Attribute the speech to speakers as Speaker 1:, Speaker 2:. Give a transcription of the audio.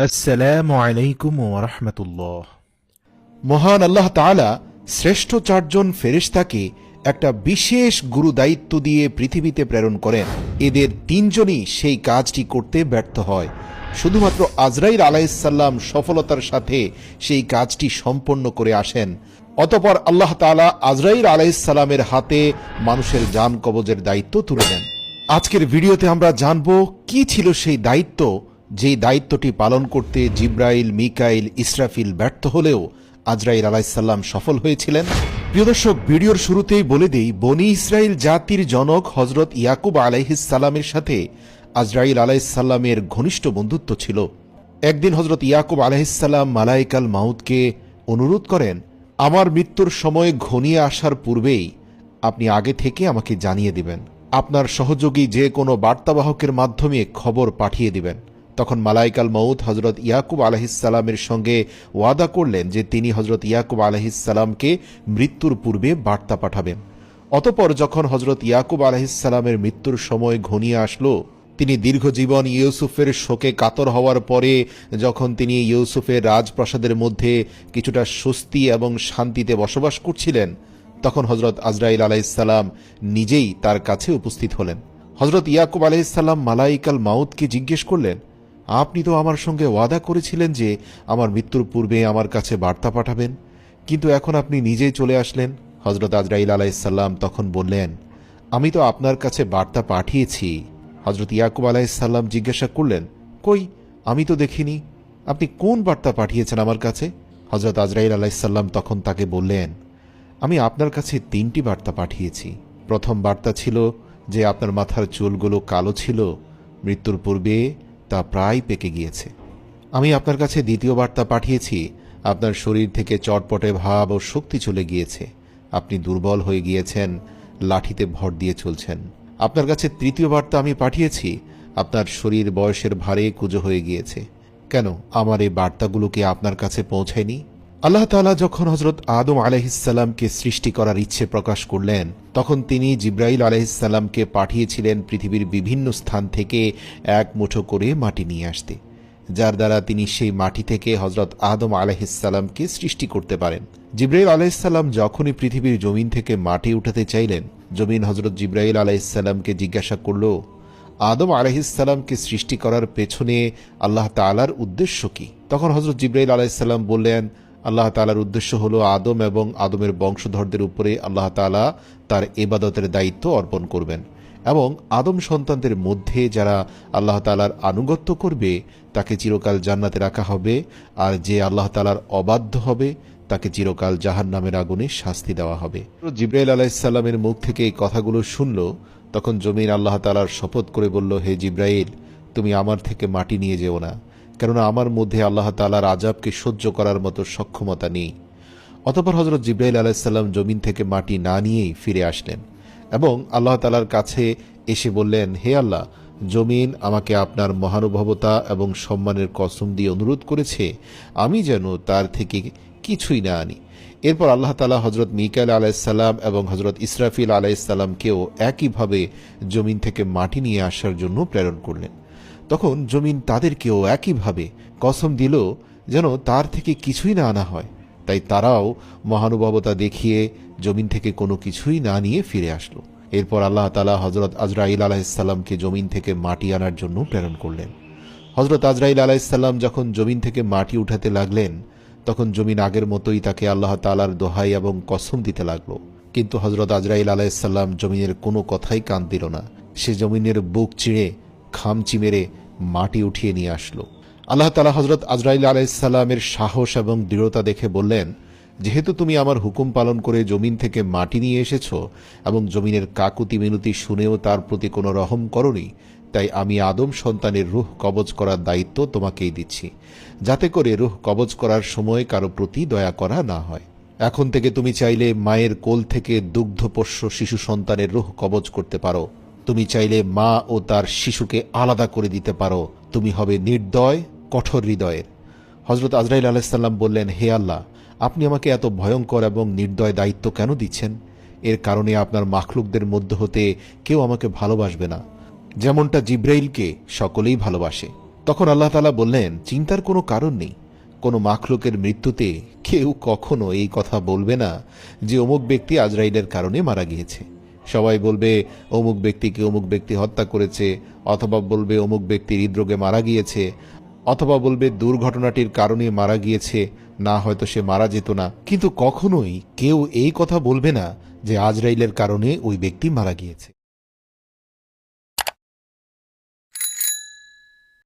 Speaker 1: আসসালামু আলাইকুম
Speaker 2: মহান আল্লাহ তাআলা শ্রেষ্ঠ চারজন ফেরেশতাকে একটা বিশেষ গুরু দায়িত্ব দিয়ে পৃথিবীতে প্রেরণ করেন। এদের তিনজনই সেই কাজটি করতে ব্যর্থ হয়। শুধুমাত্র আজরাইল আলাইসাল্লাম সফলতার সাথে সেই কাজটি সম্পন্ন করে আসেন। অতপর আল্লাহ তাআলা আজরাইল আলাইসাল্লামের হাতে মানুষের জান কবজের দায়িত্ব তুলে নেন আজকের ভিডিওতে আমরা জানব কি ছিল সেই দায়িত্ব যেই দায়িত্বটি পালন করতে জিব্রাইল, মিকাইল, ইসরাফিল ব্যর্থ হলেও আজরাইল আলাইসাল্লাম সফল হয়েছিলেন। প্রিয় দর্শক, ভিডিওর শুরুতেই বলে দেই, বনি ইসরাইল জাতির জনক হজরত ইয়াকুব আলাইহিসাল্লামের সাথে আজরাইল আলাইসাল্লামের ঘনিষ্ঠ বন্ধুত্ব ছিল। একদিন হজরত ইয়াকুব আলাইসাল্লাম মালাইকাল মাউদকে অনুরোধ করেন, আমার মৃত্যুর সময় ঘনিয়ে আসার পূর্বেই আপনি আগে থেকে আমাকে জানিয়ে দিবেন। আপনার সহযোগী যে কোনো বার্তাবাহকের মাধ্যমে খবর পাঠিয়ে দিবেন। তখন মালাইকাল মৌত হজরত ইয়াকুব আলহিসাল্লামের সঙ্গে ওয়াদা করলেন যে তিনি হজরত ইয়াকুব আলহিসাল্লামকে মৃত্যুর পূর্বে বার্তা পাঠাবেন। অতপর যখন হজরত ইয়াকুব আলহিসাল্লামের মৃত্যুর সময় ঘনিয়ে আসলো, তিনি দীর্ঘজীবন ইউসুফের শোকে কাতর হওয়ার পরে যখন তিনি ইউসুফের রাজপ্রাসাদের মধ্যে কিছুটা স্বস্তি এবং শান্তিতে বসবাস করছিলেন, তখন হজরত আজরাইল আলাইসাল্লাম নিজেই তার কাছে উপস্থিত হলেন। হজরত ইয়াকুব আলাইসাল্লাম মালাইকাল মাউদকে জিজ্ঞেস করলেন আপনি তো আমার সঙ্গে ওয়াদা করেছিলেন যে আমার মৃত্যুর পূর্বে আমার কাছে বার্তা পাঠাবেন। কিন্তু এখন আপনি নিজেই চলে আসলেন। হজরত আজরাইল আলাইসাল্লাম তখন বললেন, আমি তো আপনার কাছে বার্তা পাঠিয়েছি। হজরত ইয়াকুব আলাইসাল্লাম জিজ্ঞাসা করলেন, কই, আমি তো দেখিনি। আপনি কোন বার্তা পাঠিয়েছেন আমার কাছে? হজরত আজরাইল আলাইসাল্লাম তখন তাকে বললেন, আমি আপনার কাছে তিনটি বার্তা পাঠিয়েছি। প্রথম বার্তা ছিল যে আপনার মাথার চুলগুলো কালো ছিল, মৃত্যুর পূর্বে তা প্রায় পেকে গিয়েছে। আমি আপনার কাছে দ্বিতীয় বার্তা পাঠিয়েছি, আপনার শরীর থেকে চটপটে ভাব ও শক্তি চলে গিয়েছে। আপনি দুর্বল হয়ে গিয়েছেন, লাঠিতে ভর দিয়ে চলছেন। আপনার কাছে তৃতীয় বার্তা আমি পাঠিয়েছি, আপনার শরীর বয়সের ভারে কুজো হয়ে গিয়েছে। কেন, আমার এই বার্তাগুলোকে আপনার কাছে পৌঁছায়নি? আল্লাহ তাআলা যখন হজরত আদম আলহিসাল্লামকে সৃষ্টি করার ইচ্ছে প্রকাশ করলেন, তখন তিনি জিব্রাইল আলহিসাল্লামকে পাঠিয়েছিলেন পৃথিবীর বিভিন্ন স্থান থেকে এক মুঠো করে মাটি নিয়ে আসতে, যার দ্বারা তিনি সেই মাটি থেকে হজরত আদম আলহিসাল্লামকে সৃষ্টি করতে পারেন। জিব্রাইল আলাইসাল্লাম যখনই পৃথিবীর জমিন থেকে মাটি উঠাতে চাইলেন, জমিন হজরত জিব্রাইল আলাইসাল্লামকে জিজ্ঞাসা করল, আদম আলহিসাল্লামকে সৃষ্টি করার পেছনে আল্লাহ তালার উদ্দেশ্য কি? তখন হজরত জিব্রাইল আলাইসাল্লাম বললেন আল্লাহ তালার উদ্দেশ্য হল আদম এবং আদমের বংশধরদের উপরে আল্লাহ তালা তার এবাদতের দায়িত্ব অর্পণ করবেন এবং আদম সন্তানদের মধ্যে যারা আল্লাহ তালার আনুগত্য করবে, তাকে চিরকাল জান্নাতে রাখা হবে আর যে আল্লাহ তালার অবাধ্য হবে, তাকে চিরকাল জাহান নামের আগুনে শাস্তি দেওয়া হবে। জিব্রাইল আলাইসাল্লামের মুখ থেকে এই কথাগুলো শুনল, তখন জমিন আল্লাহ তালার শপথ করে বলল, হে জিব্রাইল, তুমি আমার থেকে মাটি নিয়ে যেও না। কেননা আমার মধ্যে আল্লাহ তালার আজাবকে সহ্য করার মতো সক্ষমতা নেই। অতপর হজরত জিব্রাইল আলাইসাল্লাম জমিন থেকে মাটি না নিয়েই ফিরে আসলেন এবং আল্লাহ তালার কাছে এসে বললেন, হে আল্লাহ, জমিন আমাকে আপনার মহানুভবতা এবং সম্মানের কসম দিয়ে অনুরোধ করেছে, আমি যেন তার থেকে কিছুই না আনি। এরপর আল্লাহ তালা হজরত মিকাইল আলাইসাল্লাম এবং হজরত ইসরাফিল আলাইসাল্লামকেও একইভাবে জমিন থেকে মাটি নিয়ে আসার জন্য প্রেরণ করলেন। তখন জমিন তাদেরকেও একইভাবে কসম দিল যেন তার থেকে কিছুই না আনা হয়। তাই তারাও মহানুভবতা দেখিয়ে জমিন থেকে কোনো কিছুই না নিয়ে ফিরে আসলো। এরপর আল্লাহ তালা হজরত আজরাইল আলাহিসাল্লামকে জমিন থেকে মাটি আনার জন্য প্রেরণ করলেন। হজরত আজরাইল আলাহিসাল্লাম যখন জমিন থেকে মাটি উঠাতে লাগলেন, তখন জমিন আগের মতোই তাকে আল্লাহ তালার দোহাই এবং কসম দিতে লাগল। কিন্তু হজরত আজরাইল আলাহিসাল্লাম জমিনের কোনো কথাই কান দিল না। সে জমিনের বুক চিড়ে, খামচি মেরে মাটি উঠিয়ে নিয়ে আসলো। আল্লাহ তালা হজরত আজরাইল আলাইসাল্লামের সাহস এবং দৃঢ়তা দেখে বললেন, যেহেতু তুমি আমার হুকুম পালন করে জমিন থেকে মাটি নিয়ে এসেছ এবং জমিনের কাকুতি মিনতি শুনেও তার প্রতি কোনো রহম করনি, তাই আমি আদম সন্তানের রুহ কবজ করার দায়িত্ব তোমাকেই দিচ্ছি, যাতে করে রুহ কবজ করার সময় কারও প্রতি দয়া করা না হয়। এখন থেকে তুমি চাইলে মায়ের কোল থেকে দুগ্ধপোষ্য শিশু সন্তানের রুহ কবজ করতে পারো। তুমি চাইলে মা ও তার শিশুকে আলাদা করে দিতে পারো। তুমি হবে নির্দয়, কঠোর হৃদয়ের। হজরত আজরাইল আলাইসাল্লাম বললেন, হে আল্লাহ, আপনি আমাকে এত ভয়ঙ্কর এবং নির্দয় দায়িত্ব কেন দিচ্ছেন? এর কারণে আপনার মাখলুকদের মধ্য হতে কেউ আমাকে ভালোবাসবে না। যেমনটা জিব্রাইলকে সকলেই ভালোবাসে। তখন আল্লাহ তালা বললেন, চিন্তার কোনো কারণ নেই। কোনো মাখলুকের মৃত্যুতে কেউ কখনো এই কথা বলবে না যে অমুক ব্যক্তি আজরাইলের কারণে মারা গিয়েছে। সবাই বলবে, অমুক ব্যক্তিকে অমুক ব্যক্তি হত্যা করেছে, অথবা বলবে, অমুক ব্যক্তি হৃদরোগে মারা গিয়েছে, অথবা বলবে, দুর্ঘটনাটির কারণে মারা গিয়েছে, না হয়তো সে মারা যেত না। কিন্তু কখনোই কেউ এই কথা বলবে না যে আজরাইলের কারণে ওই ব্যক্তি মারা গিয়েছে।